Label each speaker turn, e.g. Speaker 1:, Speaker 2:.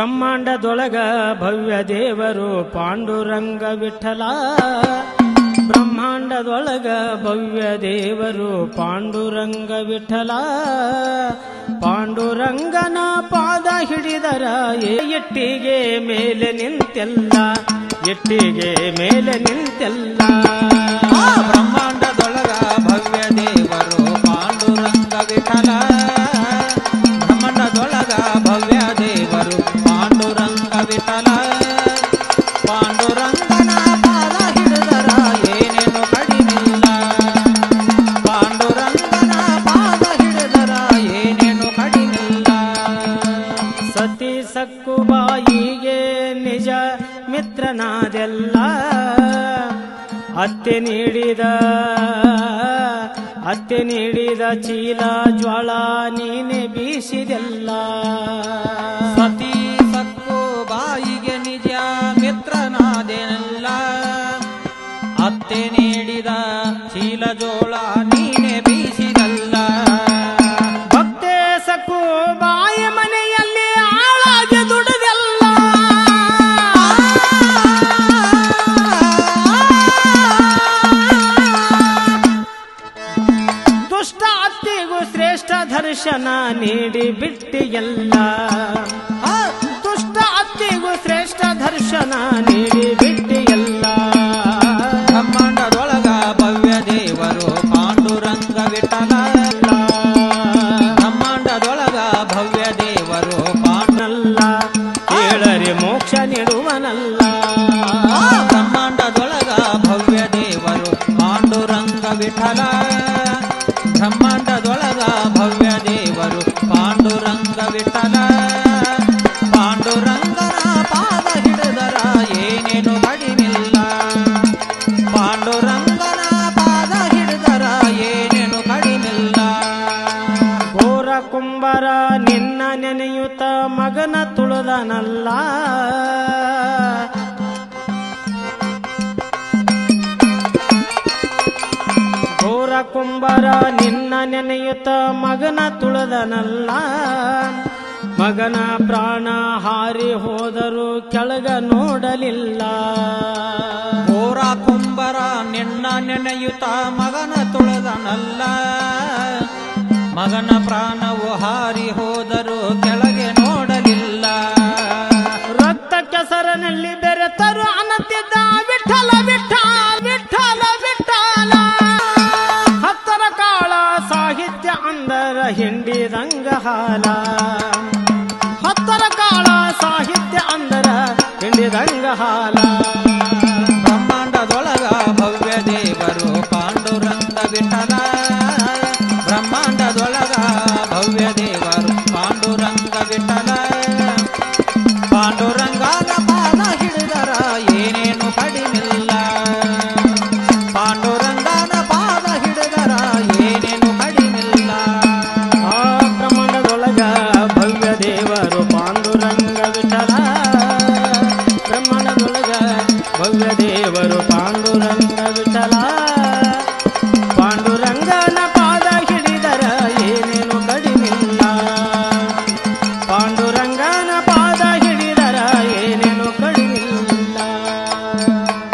Speaker 1: ಬ್ರಹ್ಮಾಂಡದೊಳಗ ಭವ್ಯ ದೇವರು ಪಾಂಡುರಂಗ ವಿಠಲ. ಬ್ರಹ್ಮಾಂಡದೊಳಗ ಭವ್ಯ ದೇವರು ಪಾಂಡುರಂಗ ವಿಠಲ. ಪಾಂಡುರಂಗನ ಪಾದ ಹಿಡಿದರ ಎಟ್ಟಿಗೆ ಮೇಲೆ ನಿಂತೆಲ್ಲ, ಎಟ್ಟಿಗೆ ಮೇಲೆ ನಿಂತೆಲ್ಲ. ಸತಿ ಸಕ್ಕುಬಾಯಿಗೆ ನಿಜ ಮಿತ್ರನಾದೆಲ್ಲ ಅತ್ತೆ ನೀಡಿದ ಅತ್ತೆ ನೀಡಿದ ಚೀಲ ಜ್ವಾಳ ನೀನೆ ಬೀಸಿದೆಲ್ಲ.
Speaker 2: ಸತಿ ಸಕ್ಕು ಬಾಯಿಗೆ ನಿಜ ಮಿತ್ರನಾದೆಲ್ಲ. ಅತ್ತೆ ನೀಡಿದ ಚೀಲ ಜೋಳ
Speaker 1: ದರ್ಶನ ನೀಡಿ ಬಿಟ್ಟಿಯಲ್ಲ. ದುಷ್ಟ ಅತ್ತಿಗೂ ಶ್ರೇಷ್ಠ ದರ್ಶನ ನೀಡಿ ಬಿಟ್ಟಿಯಲ್ಲ.
Speaker 2: ಬ್ರಹ್ಮಾಂಡದೊಳಗ ಭವ್ಯ ದೇವರು ಪಾಂಡುರಂಗ ವಿಠಲ ಬ್ರಹ್ಮಾಂಡದೊಳಗ ಭವ್ಯ ದೇವರು ಪಾಂಡಲ್ಲ.
Speaker 1: ಏಳರಿ ಕೇಳರೆ ಮೋಕ್ಷ ನೀಡುವನಲ್ಲ.
Speaker 2: ಬ್ರಹ್ಮಾಂಡದೊಳಗ ಭವ್ಯ ದೇವರು ಪಾಂಡುರಂಗ ವಿಠಲ
Speaker 1: ಕುಂಬರ ನಿನ್ನ ನೆನೆಯುತ ಮಗನ ತುಳುದನಲ್ಲ. ಘೋರ ಕುಂಬರ ನಿನ್ನ ನೆನೆಯುತ ಮಗನ ತುಳದನಲ್ಲ. ಮಗನ ಪ್ರಾಣ ಹಾರಿ ಹೋದರೂ ಕೆಳಗ ನೋಡಲಿಲ್ಲ.
Speaker 2: ಘೋರ ಕುಂಬರ ನಿನ್ನ ನೆನೆಯುತ ಮಗನ ತುಳದನಲ್ಲ. ಮಗನ ಪ್ರಾಣವು ಹಾರಿ ಹೋದರೂ ಕೆಳಗೆ ನೋಡಲಿಲ್ಲ.
Speaker 1: ರಕ್ತ ಕೆಸರನಲ್ಲಿ ಬೆರೆತರು ಅನ್ನತಿದ್ದ ವಿಠಲ ವಿಠಲ ವಿಠಲ ವಿಠಲ. ಹತ್ತರ ಕಾಳ ಸಾಹಿತ್ಯ ಅಂದರ ಹಿಂಡಿ ಹಾಲ ಹತ್ತರ ಕಾಳ ಸಾಹಿತ್ಯ ಅಂದರ ಹಿಂಡಿದಂಗಹಾಲ ಹಾಲ
Speaker 2: ಬ್ರಹ್ಮಾಂಡದೊಳಗ ಭವ್ಯ ದೇವರು ಪಾಂಡುರಂಗ ವಿಠಲ
Speaker 1: ಭವ್ಯ ದೇವರು ಪಾಂಡುರಂಗ ವಿಠಲ